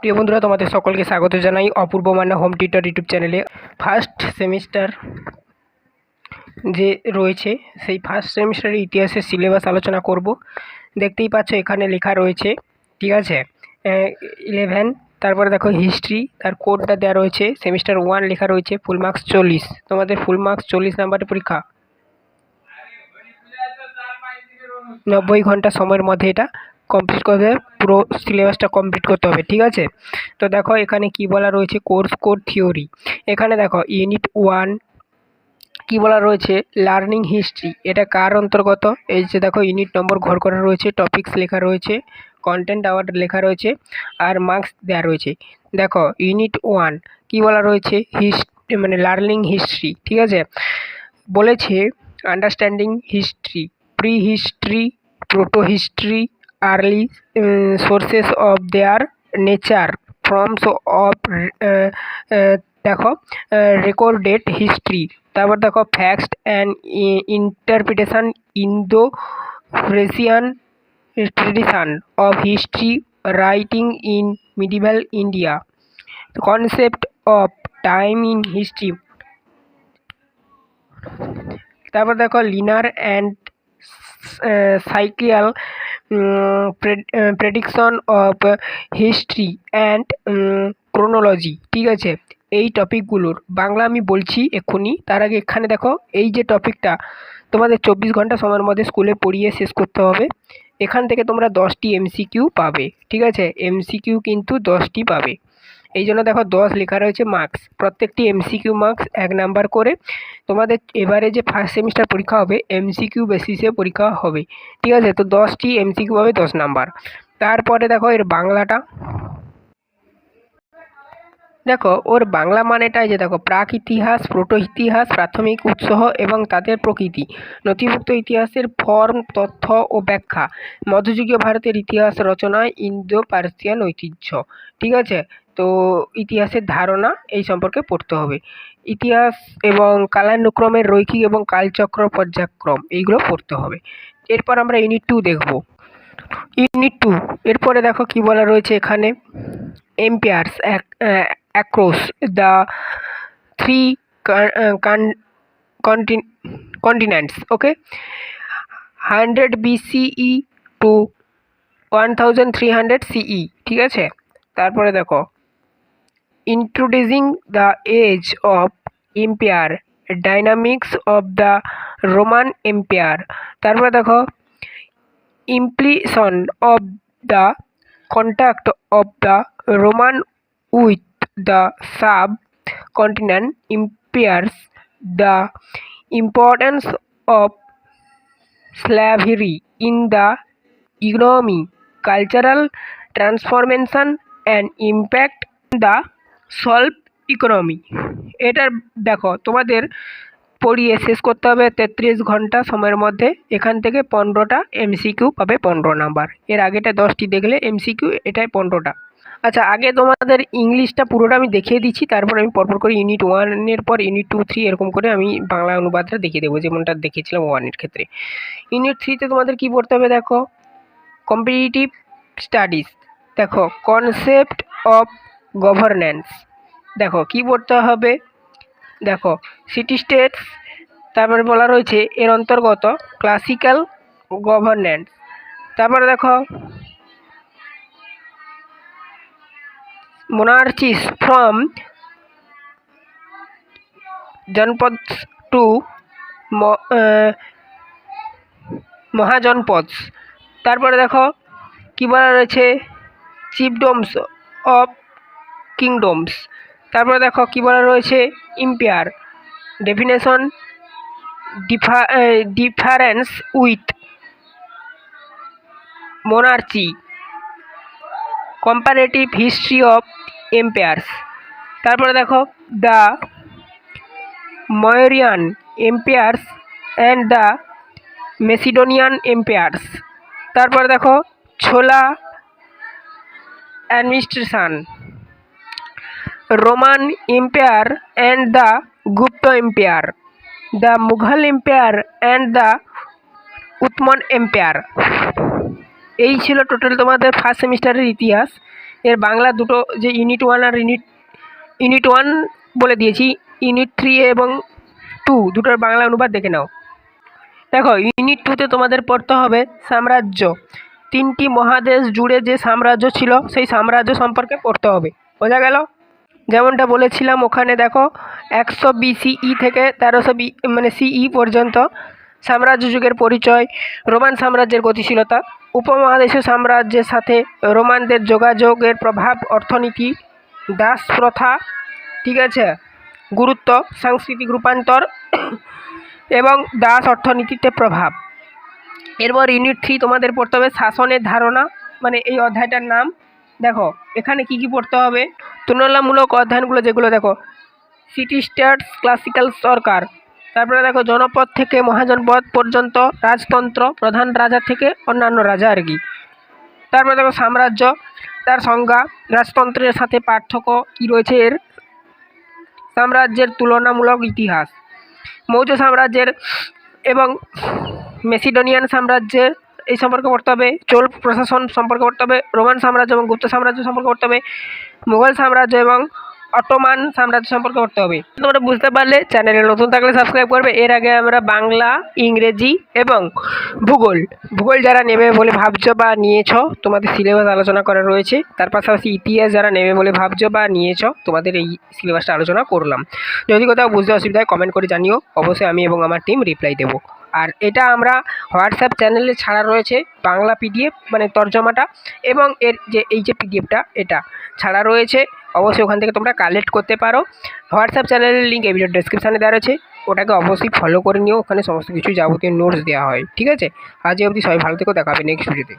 প্রিয় বন্ধুরা, তোমাদের সকলকে স্বাগত জানাই Apurba Manna home tutor YouTube চ্যানেলে। ফার্স্ট সেমিস্টার যে রয়েছে, সেই ফার্স্ট সেমিস্টারের ইতিহাসের সিলেবাস আলোচনা করব। দেখতেই পাচ্ছ, এখানে লেখা রয়েছে, ঠিক আছে? ইলেভেন তারপরে দেখো হিস্ট্রি তার কোডটা দেওয়া রয়েছে সেমিস্টার ওয়ান লেখা রয়েছে ফুল মার্কস চল্লিশ। তোমাদের ফুল মার্কস চল্লিশ নাম্বারের পরীক্ষা। নব্বই ঘণ্টা সময়ের মধ্যে এটা কমপ্লিট করতে হবে পুরো সিলেবাসটা কমপ্লিট করতে হবে, ঠিক আছে? তো দেখো এখানে কি বলা রয়েছে? কোর্স কোড থিওরি এখানে দেখো ইউনিট ওয়ান কি বলা রয়েছে? লার্নিং হিস্ট্রি এটা কার অন্তর্গত? এই যে দেখো ইউনিট নম্বর ঘর করা রয়েছে টপিকস লেখা রয়েছে কন্টেন্ট আওয়ার লেখা রয়েছে, আর মার্কস দেওয়া রয়েছে। দেখো ইউনিট ওয়ান কি বলা রয়েছে? হিস মানে লার্নিং হিস্ট্রি ঠিক আছে? বলেছে understanding history pre history proto history early sources of their nature forms of দেখো রেকর্ডেড হিস্ট্রি তারপর দেখো facts and interpretation Indo Persian tradition of history writing in medieval India concept of time in history তারপর দেখো linear and cyclical prediction of history and chronology ঠিক আছে? এই টপিকগুলোর বাংলা আমি বলছি এক্ষুনি। তার আগে এখানে দেখো, এই যে টপিকটা তোমাদের চব্বিশ ঘণ্টা সময়ের মধ্যে স্কুলে পড়িয়ে শেষ করতে হবে। এখান থেকে তোমরা দশটি এমসিকিউ পাবে, ঠিক আছে? এমসিকিউ কিন্তু দশটি পাবে। এই জন্য দেখো দশ লেখা রয়েছে মার্কস প্রত্যেকটি এমসিকিউ মার্কস এক নাম্বার করে তোমাদের এবারে যে ফার্স্ট সেমিস্টার পরীক্ষা হবে এমসিকিউ বেসিসে পরীক্ষা হবে। ঠিক আছে? তো দশটি এমসিকিউ হবে দশ নাম্বার তারপরে দেখো এর বাংলাটা। দেখো, ওর বাংলা মানেটাই যে দেখো প্রাক ইতিহাস প্রোটো ইতিহাস প্রাথমিক উৎসাহ এবং তাদের প্রকৃতি। নথিভুক্ত ইতিহাসের ফর্ম, তথ্য ও ব্যাখ্যা। মধ্যযুগীয় ভারতের ইতিহাস রচনায় ইন্দো পার্সিয়ান ঐতিহ্য। ঠিক আছে? তো ইতিহাসের ধারণা এই সম্পর্কে পড়তে হবে। ইতিহাস এবং কালানুক্রমের রৈখিক এবং কালচক্র পর্যায়ক্রম এইগুলো পড়তে হবে। এরপর আমরা ইউনিট টু দেখব। ইউনিট টু এরপরে দেখো কি বলা রয়েছে এখানে। Empires across, the three continents, okay? Hundred BCE to one thousand three hundred CE, ঠিক আছে? তারপরে দেখো introducing the age of empire dynamics of the Roman empire তারপরে দেখো implication of the contact of the Roman with the subcontinent empires, the importance of slavery in the economy, cultural transformation and impact the solve economy এটার দেখো, তোমাদের পড়িয়ে শেষ করতে হবে তেত্রিশ ঘণ্টা সময়ের মধ্যে। এখান থেকে পনেরোটা এমসিকিউ পাবে পনেরো নাম্বার। এর আগেটা দশটি দেখলে এমসিকিউ এটাই পনেরোটা। আচ্ছা আগে তোমাদের ইংলিশটা পুরোটা আমি দেখিয়ে দিচ্ছি, তারপর আমি পরপর করে ইউনিট ওয়ানের পর ইউনিট টু থ্রি এরকম করে আমি বাংলা অনুবাদটা দেখিয়ে দেবো, যেমনটা দেখিয়েছিলাম ওয়ানের ক্ষেত্রে। ইউনিট থ্রিতে তোমাদের কী পড়তে হবে দেখো? কম্পিটিটিভ স্টাডিজ দেখো কনসেপ্ট অফ গভর্নেন্স দেখো কী পড়তে হবে। দেখো সিটি স্টেটস তারপরে বলা রয়েছে এর অন্তর্গত ক্লাসিক্যাল গভর্নেন্স তারপরে দেখো, monarchies from janapadas to mahajanapadas তারপরে দেখো, কী বলা রয়েছে? Chiefdoms of kingdoms. তারপরে দেখো কী বলা রয়েছে? Empire. Definition ডিফা difference with monarchy. Comparative history of empires. তারপরে দেখো, the Mauryan empires and the Macedonian empires. তারপরে দেখো, Chola administration. Roman empire and the Gupta empire the Mughal empire and the Ottoman empire এই ছিল total তোমাদের first সেমিস্টারের ইতিহাস। এর বাংলা দুটো যে ইউনিট ওয়ান আর ইউনিট ইউনিট ওয়ান বলে দিয়েছি ইউনিট থ্রি এবং টু দুটোর বাংলা অনুবাদ দেখে নাও। দেখো ইউনিট টুতে তোমাদের পড়তে হবে সাম্রাজ্য। তিনটি মহাদেশ জুড়ে যে সাম্রাজ্য ছিল, সেই সাম্রাজ্য সম্পর্কে পড়তে হবে। বোঝা গেল? যেমনটা বলেছিলাম, ওখানে দেখো একশো বিসিই থেকে তেরোশো বি মানে সিই পর্যন্ত সাম্রাজ্য যুগের পরিচয়, রোমান সাম্রাজ্যের গতিশীলতা, উপমহাদেশীয় সাম্রাজ্যের সাথে রোমানদের যোগাযোগের প্রভাব, অর্থনীতি, দাস প্রথা, ঠিক আছে, গুরুত্ব, সাংস্কৃতিক রূপান্তর এবং দাস অর্থনীতিতে প্রভাব। এরপর ইউনিট থ্রি তোমাদের পড়তে হবে শাসনের ধারণা মানে এই অধ্যায়টার নাম, দেখো এখানে কি কি পড়তে হবে? তুলনামূলক অধ্যয়নগুলো যেগুলো দেখো সিটি স্টেটস ক্লাসিক্যাল সরকার তারপরে দেখো জনপদ থেকে মহাজনপদ পর্যন্ত, রাজতন্ত্র, প্রধান রাজা থেকে অন্যান্য রাজা আর কি। তারপরে দেখো সাম্রাজ্য, তার সংজ্ঞা, রাজতন্ত্রের সাথে পার্থক্য কী রয়েছে এর? সাম্রাজ্যের তুলনামূলক ইতিহাস, মৌর্য সাম্রাজ্যের এবং মেসিডোনিয়ান সাম্রাজ্যের এই সম্পর্কে পড়তে হবে, চোল প্রশাসন সম্পর্কে পড়তে হবে, রোমান সাম্রাজ্য এবং গুপ্ত সাম্রাজ্য সম্পর্কে পড়তে হবে মুঘল সাম্রাজ্য এবং অটোমান সাম্রাজ্য সম্পর্কে পড়তে হবে। তোমরা বুঝতে পারলে চ্যানেলে নতুন থাকলে সাবস্ক্রাইব করবে। এর আগে আমরা বাংলা, ইংরেজি এবং ভূগোল ভূগোল যারা নেবে বলে ভাবছ বা নিয়েছো, তোমাদের সিলেবাস আলোচনা করা রয়েছে। তার পাশাপাশি ইতিহাস যারা নেবে বলে ভাবছ বা নিয়েছো, তোমাদের এই সিলেবাসটা আলোচনা করলাম। যদি কোথাও বুঝতে অসুবিধা হয় কমেন্ট করে জানিও। অবশ্যই আমি এবং আমার টিম রিপ্লাই দেবো। আর এটা আমরা হোয়াটসঅ্যাপ চ্যানেলে ছাড়া রয়েছে, বাংলা পিডিএফ মানে তর্জমাটা, এবং এর যে, এই যে পিডিএফটা, এটা ছাড়া রয়েছে, অবশ্যই ওখান থেকে তোমরা কালেক্ট করতে পারো। হোয়াটসঅ্যাপ চ্যানেলের লিঙ্ক এই ভিডিও ডেসক্রিপশানে দেওয়া রয়েছে, ওটাকে অবশ্যই ফলো করে নিও, ওখানে সমস্ত কিছু যাবতীয় নোটস দেওয়া হয়, ঠিক আছে? আজ অবধি সবাই ভালো থেকেও দেখাবে নেক্সট ভিডিওতে